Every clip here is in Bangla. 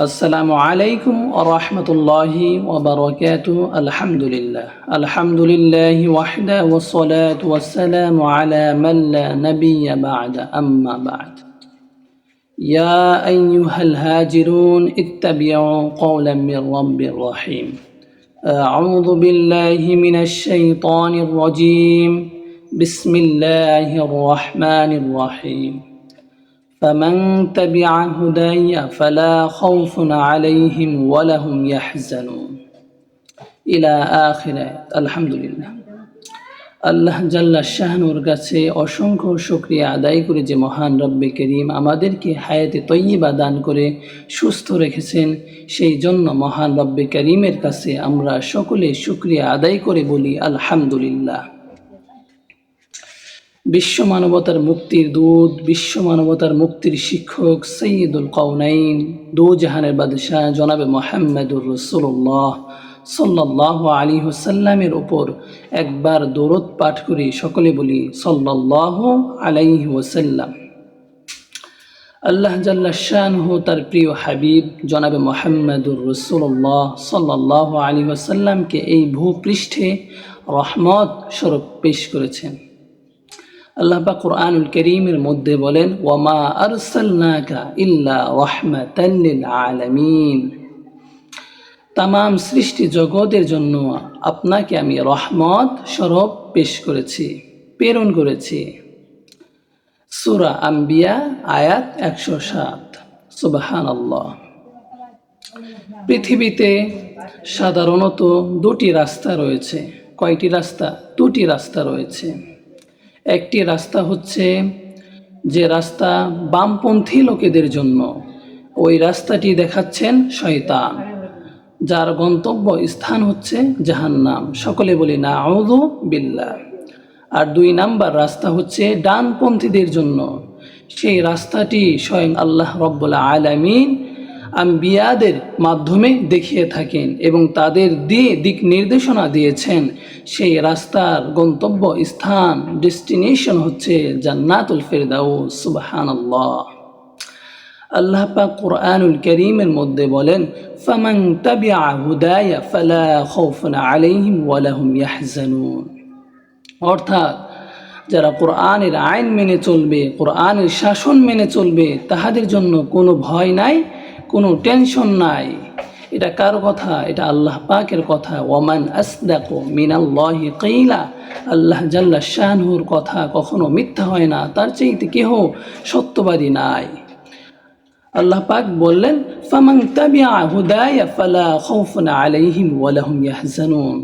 السلام عليكم ورحمة الله وبركاته. الحمد لله. الحمد لله وحده والصلاة والسلام على من لا نبي بعد. أما بعد. يا أيها الهاجرون اتبعوا قولا من رب الرحيم أعوذ بالله من الشيطان الرجيم. بسم الله الرحمن الرحيم. فمن تبع هداي فلا خوف عليهم ولا هم يحزنون إلى آخر الحمد لله আল্লাহ জাল্লা শাহনুর কাছে অসংখ্য শুক্রিয়া আদায় করে যে মহান রব্বে করিম আমাদেরকে হায়াতে তৈয়বা দান করে সুস্থ রেখেছেন সেই জন্য মহান রব্বে করিমের কাছে আমরা সকলে শুক্রিয়া আদায় করে বলি আলহামদুলিল্লাহ বিশ্ব মানবতার মুক্তির দূত, বিশ্ব মানবতার মুক্তির শিক্ষক সৈয়দুল কৌনাইন দু জাহানের বাদশাহ জনাবে মোহাম্মদুর রসুল্লাহ সাল্লাহ আলী হুসাল্লামের ওপর একবার দৌরত পাঠ করি, সকলে বলি সল্লাহ আলাইহি ওসাল্লাম আল্লাহ জাল্লা শাহ তার প্রিয় হাবিব জনাবে মোহাম্মদুর রসুল্লাহ সাল্লাহ আলী ওসাল্লামকে এই ভূপৃষ্ঠে রহমত স্বরূপ পেশ করেছেন। আল্লাহ পাক কোরআনুল করিমের মধ্যে বলেন, ওয়ামা তাম সৃষ্টি জগতের জন্য আপনাকে আমি রহমত স্বরূপ পেশ করেছি, প্রেরণ করেছি। সুরা আম্বিয়া, আয়াত একশো সাত। সুবাহান পৃথিবীতে সাধারণত দুটি রাস্তা রয়েছে, কয়টি রাস্তা? দুটি রাস্তা রয়েছে। একটি রাস্তা হচ্ছে যে রাস্তা বামপন্থী লোকেদের জন্য। ওই রাস্তাটি দেখাচ্ছেন শয়তান, যার গন্তব্য স্থান হচ্ছে জাহান্নাম। সকলে বলি না আউদু বিল্লা আর দুই নাম্বার রাস্তা হচ্ছে ডানপন্থীদের জন্য। সেই রাস্তাটি স্বয়ং আল্লাহ রব্বুল্লা আলামিন আম্বিয়াদের মাধ্যমে দেখিয়ে থাকেন এবং তাদের দিয়ে দিক নির্দেশনা দিয়েছেন। সেই রাস্তার গন্তব্য স্থান ডেস্টিনেশন হচ্ছে জান্নাতুল ফেরদাউস, সুবহানাল্লাহ। আল্লাহ পাক কোরআনুল করিমের মধ্যে বলেন, ফামান তাবিআ হুদায়া ফালা খাউফুন আলাইহিম ওয়া লাহুম ইয়াহজানুন। অর্থাৎ, যারা কোরআনের আইন মেনে চলবে, কোরআনের শাসন মেনে চলবে, তাহাদের জন্য কোনো ভয় নাই। কোনো টেনশন নাই। এটা কার কথা? এটা আল্লাহ পাকের কথা। ওমান আসদাকো মিনাল্লাহি কিলা। আল্লাহ জাল্লা শাহনুর কথা কখনো মিথ্যা হয় না। তার চাইতে কেহ সত্যবাদী নাই। আল্লাহ পাক বললেন, ফামান তাবিআ হুদায়া ফালা খাউফুন আলাইহিম ওয়া লাহুম ইয়াহজানুন।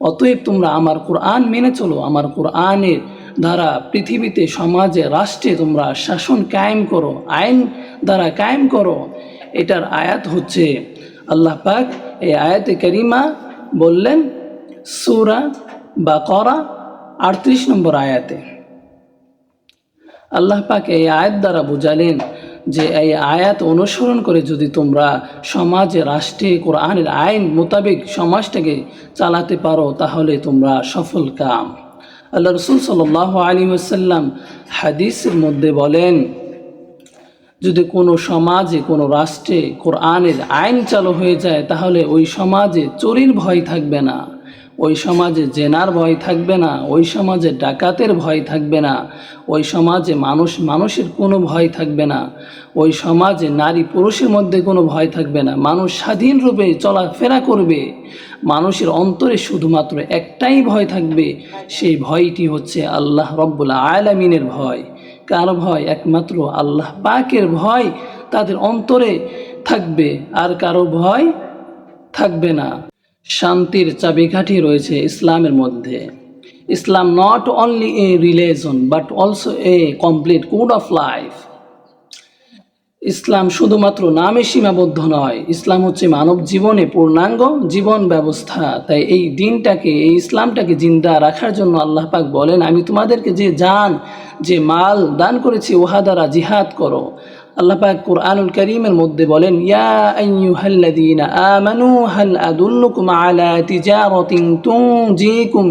অতএব তোমরা আমার কোরআন মেনে চলো। আমার কোরআনের দ্বারা পৃথিবীতে, সমাজে, রাষ্ট্রে তোমরা শাসন কায়েম করো, আইন দ্বারা কায়েম করো। এটার আয়াত হচ্ছে, আল্লাহ পাক এই আয়াতে করিমা বললেন সুরা বা করা আটত্রিশ নম্বর আয়াতে। আল্লাহ পাক এই আয়াত দ্বারা বুঝালেন যে এই আয়াত অনুসরণ করে যদি তোমরা সমাজে, রাষ্ট্রে, কোরআনের আইন মোতাবেক সমাজটাকে চালাতে পারো, তাহলে তোমরা সফল কাম। আল্লাহ রসুল সাল আলী আসাল্লাম হাদিসের মধ্যে বলেন যদি কোনো সমাজে, কোনো রাষ্ট্রে কোরআনের আইন চালু হয়ে যায়, তাহলে ওই সমাজে চোরির ভয় থাকবে না। ওই সমাজে জেনার ভয় থাকবে না, ওই সমাজে ডাকাতের ভয় থাকবে না, ওই সমাজে মানুষ মানুষের কোনো ভয় থাকবে না, ওই সমাজে নারী পুরুষের মধ্যে কোনো ভয় থাকবে না। মানুষ স্বাধীন রূপে চলাফেরা করবে, মানুষের অন্তরে শুধুমাত্র একটাই ভয় থাকবে, সেই ভয়টি হচ্ছে আল্লাহ রব্বুল্লা আলামিনের ভয়। কার ভয় একমাত্র আল্লাহ। পাকের ভয় তাদের অন্তরে থাকবে আর কারও ভয় থাকবে না। শান্তির চাবিকাঠি রয়েছে ইসলামের মধ্যে। Islam not only a religion but also a complete code of life Islam শুধুমাত্র নামে সীমাবদ্ধ নয়, ইসলাম হচ্ছে মানব জীবনে পূর্ণাঙ্গ জীবন ব্যবস্থা। তাই এই দিনটাকে, এই ইসলামটাকে জিন্দা রাখার জন্য আল্লাহ পাক বলেন, আমি তোমাদেরকে যে জান, যে মাল দান করেছি, উহা দ্বারা জিহাদ করো। আল্লাহ পাক কোরআনুল করিমের মধ্যে বলেন, ইয়া আলা তিজারাতিন তুনজিকুম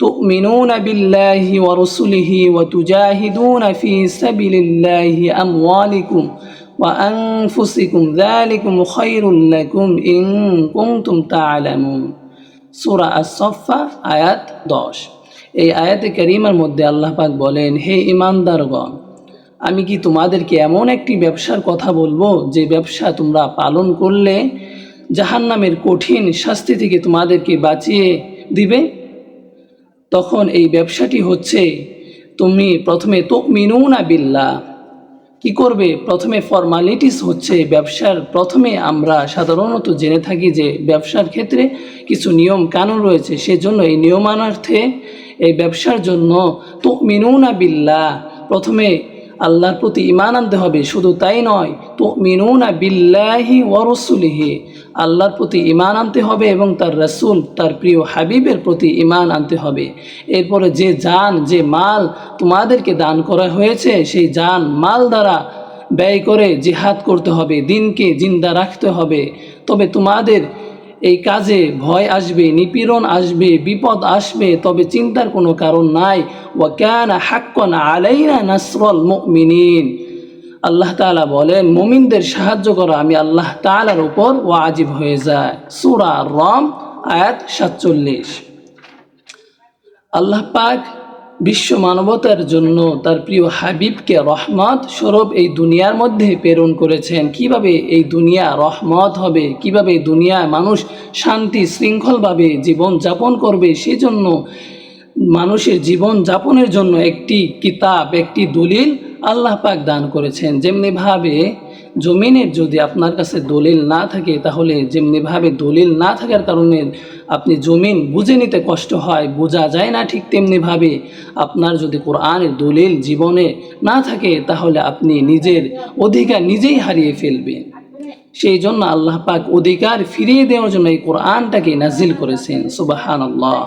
تؤمنون بالله ورسله وتجاهدون في سبيل الله أموالكم وأنفسكم ذلكم خير لكم إن كنتم تعلمون সূরা আস-সফফা আয়াত 10 এই আয়াতে কারিমার মধ্যে আল্লাহ পাক বলেন হে ইমানদারগণ আমি কি তোমাদেরকে এমন একটি ব্যবসার কথা বলবো যে ব্যবসা তোমরা পালন করলে জাহান্নামের কঠিন শাস্তি থেকে তোমাদেরকে বাঁচিয়ে দিবে তখন এই ব্যবসাটি হচ্ছে, তুমি প্রথমে তো মিনুনা বিল্লা কি করবে? প্রথমে ফর্মালিটিস হচ্ছে ব্যবসার। প্রথমে আমরা সাধারণত জেনে থাকি যে ব্যবসার ক্ষেত্রে কিছু নিয়ম কানুন রয়েছে। সেজন্য এই নিয়মানার্থে এই ব্যবসার জন্য তো মিনুনা বিল্লা প্রথমে আল্লাহর প্রতি ইমান আনতে হবে, শুধু তাই নয় তো মিনুনা বিল্লাহি ওয়ারসুলিহি আল্লাহর প্রতি ইমান আনতে হবে এবং তার রসুল, তার প্রিয় হাবিবের প্রতি ইমান আনতে হবে। এরপরে যে যান যে মাল তোমাদেরকে দান করা হয়েছে, সেই যান মাল দ্বারা ব্যয় করে জিহাদ করতে হবে, দিনকে জিন্দা রাখতে হবে। তবে তোমাদের এই কাজে ভয় আসবে, নিপীড়ন আসবে, বিপদ আসবে, তবে চিন্তার কোনো কারণ নাই। ওয়া কেন হাক্কন আলাইনা নাসরল মুমিনিন। আল্লাহ তাআলা বলেন, মুমিনদের সাহায্য করা, আমি আল্লাহ তাআলার উপর ওয়াজিব হয়ে যায়। সূরা রম, আয়াত সাতচল্লিশ। আল্লাহ পাক বিশ্ব মানবতার জন্য তার প্রিয় হাবিবকে রহমত স্বরূপ এই দুনিয়ার মধ্যে প্রেরণ করেছেন। কীভাবে এই দুনিয়া রহমত হবে? কীভাবে দুনিয়ায় মানুষ শান্তি, শৃঙ্খলভাবে জীবন যাপন করবে? সেজন্য মানুষের জীবন যাপনের জন্য একটি কিতাব, একটি দলিল আল্লাহ পাক দান করেছেন। যেমনিভাবে জমিনের যদি আপনার কাছে দলিল না থাকে, তাহলে যেমনিভাবে দলিল না থাকার কারণে আপনি জমিন বুঝে নিতে কষ্ট হয়, বোঝা যায় না ঠিক তেমনিভাবে। আপনার যদি কোরআনের দলিল জীবনে না থাকে, তাহলে আপনি নিজের অধিকার নিজেই হারিয়ে ফেলবেন। সেই জন্য আল্লাহ পাক অধিকার ফিরিয়ে দেওয়ার জন্য এই কোরআনটাকে নাজিল করেছেন। সুবাহান আল্লাহ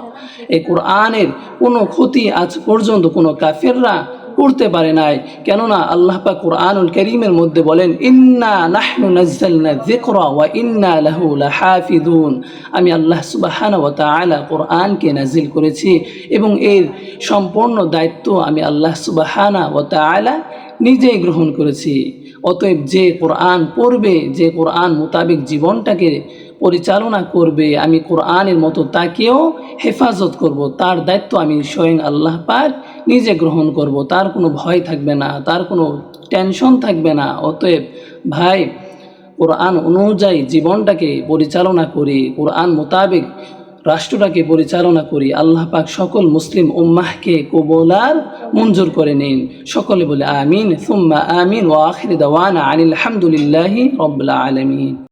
এই কোরআনের কোনো ক্ষতি আজ পর্যন্ত কোনো কাফেররা করতে পারে নাই। কেননা আল্লাহ পাক কোরআনুল করিমের মধ্যে বলেন, ইন্না নাহনু নাজ্জালনা যিকরা ওয়া ইন্না লাহু লাহাফিজুন আমি আল্লাহ সুবহানাহু ওয়া তাআলা কোরআনকে নাজিল করেছি এবং এর সম্পূর্ণ দায়িত্ব আমি আল্লাহ সুবহানাহু ওয়া তাআলা নিজেই গ্রহণ করেছি। অতএব যে কোরআন পড়বে, যে কোরআন মোতাবেক জীবনটাকে পরিচালনা করবে, আমি কোরআনের মতো তাকেও হেফাজত করব। তার দায়িত্ব আমি স্বয়ং আল্লাহ পাক নিজে গ্রহণ করব। তার কোনো ভয় থাকবে না, তার কোনো টেনশন থাকবে না। অতএব ভাই, কোরআন অনুযায়ী জীবনটাকে পরিচালনা করি, কোরআন মোতাবেক রাষ্ট্রটাকে পরিচালনা করি। আল্লাহ পাক সকল মুসলিম উম্মাহকে কবলার মঞ্জুর করে নিন। সকলে বলে আমিন, সুম্মা আমিন, ওয়া আখির দাওয়ানা আনিল হামদুলিল্লাহি রব্বিল আলামিন।